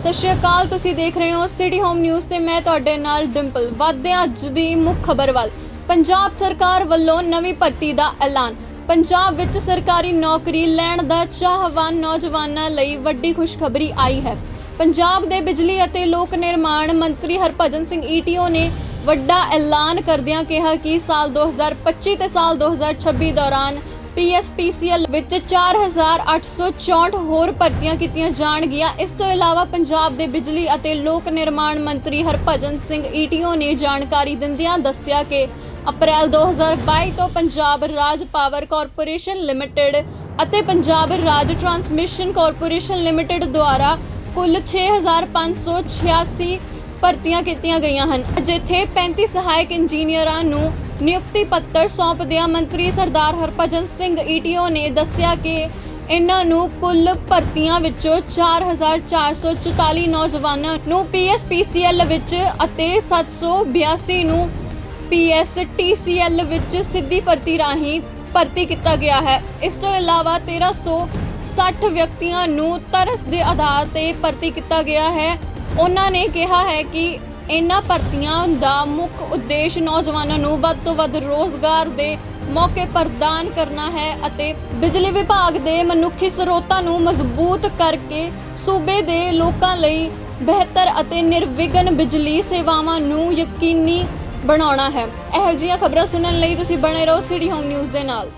ਸਤਿ ਸ਼੍ਰੀ ਅਕਾਲ, ਤੁਸੀਂ ਦੇਖ ਰਹੇ ਹੋ ਸਿਟੀ ਹੋਮ ਨਿਊਜ਼ ਤੇ ਮੈਂ ਤੁਹਾਡੇ ਨਾਲ ਡਿੰਪਲ। ਵੱਧਦੇ ਹਾਂ ਅੱਜ ਦੀ ਮੁੱਖ ਖਬਰ ਵੱਲ। ਪੰਜਾਬ ਸਰਕਾਰ ਵੱਲੋਂ ਨਵੀਂ ਭਰਤੀ ਦਾ ਐਲਾਨ। ਪੰਜਾਬ ਵਿੱਚ ਸਰਕਾਰੀ ਨੌਕਰੀ ਲੈਣ ਦਾ ਚਾਹਵਾਨ ਨੌਜਵਾਨਾਂ ਲਈ ਵੱਡੀ ਖੁਸ਼ਖਬਰੀ ਆਈ ਹੈ। ਪੰਜਾਬ ਦੇ ਬਿਜਲੀ ਅਤੇ ਲੋਕ ਨਿਰਮਾਣ ਮੰਤਰੀ ਹਰਭਜਨ ਸਿੰਘ ਈਟੀਓ ਨੇ ਵੱਡਾ ਐਲਾਨ ਕਰਦਿਆਂ ਕਿਹਾ ਕਿ ਸਾਲ 2025 ਤੇ ਸਾਲ 2026 ਦੌਰਾਨ ਪੀਐਸਪੀਸੀਐਲ ਵਿੱਚ 4864 ਹੋਰ ਭਰਤੀਆਂ ਕੀਤੀਆਂ ਜਾਣਗੀਆਂ। ਇਸ ਤੋਂ ਇਲਾਵਾ ਪੰਜਾਬ ਦੇ ਬਿਜਲੀ ਅਤੇ ਲੋਕ ਨਿਰਮਾਣ ਮੰਤਰੀ ਹਰਭਜਨ ਸਿੰਘ ਈਟੀਓ ਨੇ ਜਾਣਕਾਰੀ ਦਿੰਦਿਆਂ ਦੱਸਿਆ ਕਿ ਅਪ੍ਰੈਲ 2022 ਤੋਂ Punjab Raj power corporation limited ਅਤੇ Punjab Raj transmission corporation limited ਦੁਆਰਾ ਕੁੱਲ 6586 ਭਰਤੀਆਂ ਕੀਤੀਆਂ ਗਈਆਂ ਹਨ। ਜਿੱਥੇ 35 ਸਹਾਇਕ ਇੰਜੀਨੀਅਰਾਂ ਨੂੰ ਨਿਯੁਕਤੀ ਪੱਤਰ ਸੌਂਪਦਿਆਂ ਮੰਤਰੀ ਸਰਦਾਰ ਹਰਭਜਨ ਸਿੰਘ ਈਟੀਓ ਨੇ ਦੱਸਿਆ ਕਿ ਇਹਨਾਂ ਨੂੰ ਕੁੱਲ ਭਰਤੀਆਂ ਵਿੱਚੋਂ 4444 ਨੌਜਵਾਨਾਂ ਨੂੰ ਪੀਐਸਪੀਸੀਐਲ ਵਿੱਚ ਅਤੇ 782 ਨੂੰ ਪੀਐਸਟੀਸੀਐਲ ਵਿੱਚ ਸਿੱਧੀ ਭਰਤੀ ਰਾਹੀਂ ਭਰਤੀ ਕੀਤਾ ਗਿਆ ਹੈ। ਇਸ ਤੋਂ ਇਲਾਵਾ 1360 ਵਿਅਕਤੀਆਂ ਨੂੰ ਤਰਸ ਦੇ ਆਧਾਰ ਤੇ ਭਰਤੀ ਕੀਤਾ ਗਿਆ ਹੈ। ਉਹਨਾਂ ਨੇ ਕਿਹਾ ਹੈ ਕਿ ਇਹਨਾਂ ਭਰਤੀਆਂ ਦਾ ਮੁੱਖ ਉਦੇਸ਼ ਨੌਜਵਾਨਾਂ ਨੂੰ ਵੱਧ ਤੋਂ ਵੱਧ ਰੋਜ਼ਗਾਰ ਦੇ ਮੌਕੇ ਪ੍ਰਦਾਨ ਕਰਨਾ ਹੈ ਅਤੇ ਬਿਜਲੀ ਵਿਭਾਗ ਦੇ ਮਨੁੱਖੀ ਸਰੋਤਾਂ ਨੂੰ ਮਜ਼ਬੂਤ ਕਰਕੇ ਸੂਬੇ ਦੇ ਲੋਕਾਂ ਲਈ ਬਿਹਤਰ ਅਤੇ ਨਿਰਵਿਘਨ ਬਿਜਲੀ ਸੇਵਾਵਾਂ ਨੂੰ ਯਕੀਨੀ ਬਣਾਉਣਾ ਹੈ। ਇਹੋ ਜਿਹੀਆਂ ਖਬਰਾਂ ਸੁਣਨ ਲਈ ਤੁਸੀਂ ਬਣੇ ਰਹੋ ਸਿਟੀ ਹੋਮ ਨਿਊਜ਼ ਦੇ ਨਾਲ।